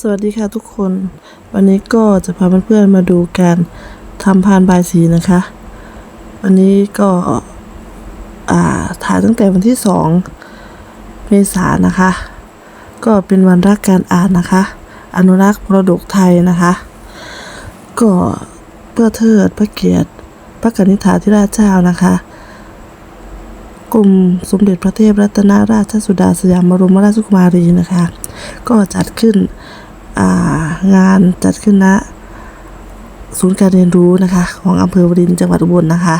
สวัสดีค่ะทุกคน วันนี้ก็จะพาเพื่อนๆมาดูการทำพานบายสีนะคะ วันนี้ก็อ่าถ่ายตั้งแต่วันที่สองเมษายนนะคะ ก็เป็นวันรักการอ่านนะคะ อนุรักษ์มรดกไทยนะคะ ก็เพื่อเทิดพระเกียรติ พระกนิษฐาธิราชเจ้านะคะกรมสมเด็จพระเทพรัตนราชสุดาสยามบรมราชกุมารีนะคะ ก็จัดขึ้น งานจัดขึ้นณศูนย์การเรียนรู้นะคะ ของอำเภอวรินจังหวัดอุบลนะคะ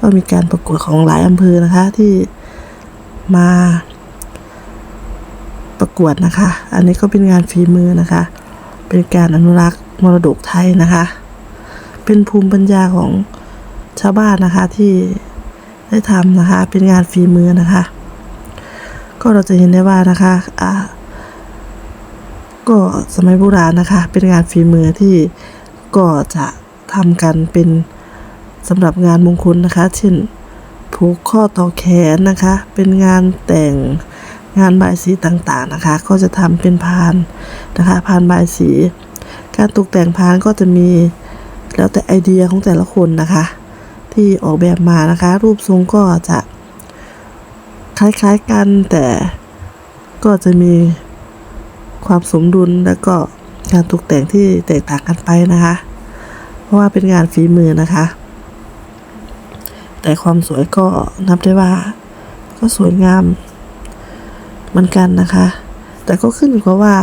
ก็มีการประกวดของหลายอำเภอนะคะที่มาประกวดนะคะ อันนี้ก็เป็นงานฝีมือนะคะ เป็นการอนุรักษ์มรดกไทยนะคะ เป็นภูมิปัญญาของชาวบ้านนะคะที่ได้ทำนะคะ เป็นงานฝีมือนะคะ ก็เราจะเห็นได้ว่านะคะอ่า ก็สมัยโบราณนะคะ เป็นงานฝีมือที่ก็จะทำกันเป็นสำหรับงานมงคลนะคะ เช่นผูกข้อต่อแขนนะคะ เป็นงานแต่งงานบายสีต่างๆนะคะ ก็จะทำเป็นพานนะคะพานบายสี การตกแต่งพานก็จะมีแล้วแต่ไอเดียของแต่ละคนนะคะ ที่ออกแบบมานะคะ รูปทรงก็จะคล้ายๆกันแต่ก็จะมี ความสมดุลและก็การตกแต่งที่แตกต่างกันไปนะคะ เพราะว่าเป็นงานฝีมือนะคะ แต่ความสวยก็นับได้ว่า ก็สวยงามเหมือนกันนะคะ แต่ก็ขึ้นอยู่กับว่า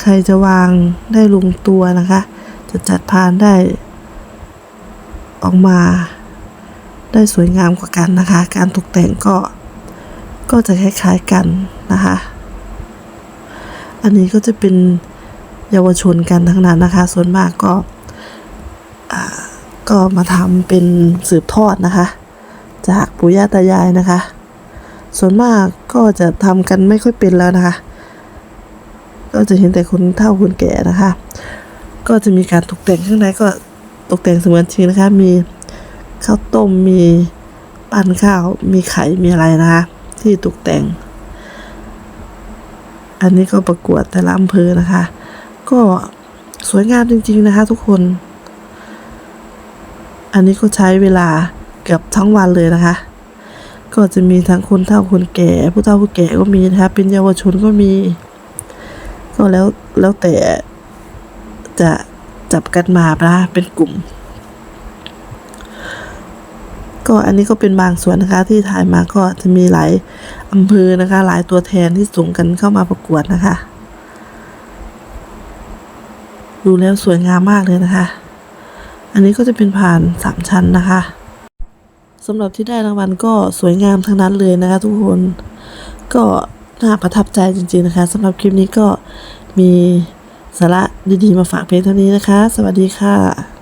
ใครจะวางได้ลงตัวนะคะ จะจัดพานได้ ออกมาได้สวยงามกว่ากันนะคะ การตกแต่งก็ก็จะคล้ายๆกันนะคะ อันนี้ก็จะเป็นเยาวชนกันทั้งนั้นนะคะ ส่วนมากก็ก็มาทำเป็นสืบทอดนะคะ จากปู่ย่าตายายนะคะ ส่วนมากก็จะทำกันไม่ค่อยเป็นแล้วนะคะ ก็จะเห็นแต่คนเฒ่าคนแก่นะคะ ก็จะมีการตกแต่งข้างในก็ตกแต่งเสมือนจริงนะคะ มีข้าวต้มมีปั้นข้าว มีไข่มีอะไรนะคะ ที่ตกแต่ง อันนี้ก็ประกวดแต่ละอำเภอนะคะ ก็สวยงามจริง ๆ นะคะ ทุกคน อันนี้ก็ใช้เวลาเกือบทั้งวันเลยนะคะ ก็จะมีทั้งคนเฒ่าคนแก่ ผู้เฒ่าผู้แก่ก็มีนะคะเป็นเยาวชนก็มี ก็แล้วแล้วแต่จะจับกันมานะคะเป็นกลุ่ม ก็อันนี้ก็เป็นบางส่วนนะคะที่ถ่ายมาก็จะมีหลายอำเภอนะคะ หลายตัวแทนที่ส่งกันเข้ามาประกวดนะคะ ดูแล้วสวยงามมากเลยนะคะ อันนี้ก็จะเป็นผ่านสามชั้นนะคะสำหรับที่ได้รางวัลก็สวยงามทั้งนั้นเลยนะคะ ทุกคนก็น่าประทับใจจริงๆนะคะสำหรับคลิปนี้ก็มีสาระดีๆมาฝากเพียงเท่านี้นะคะ สวัสดีค่ะ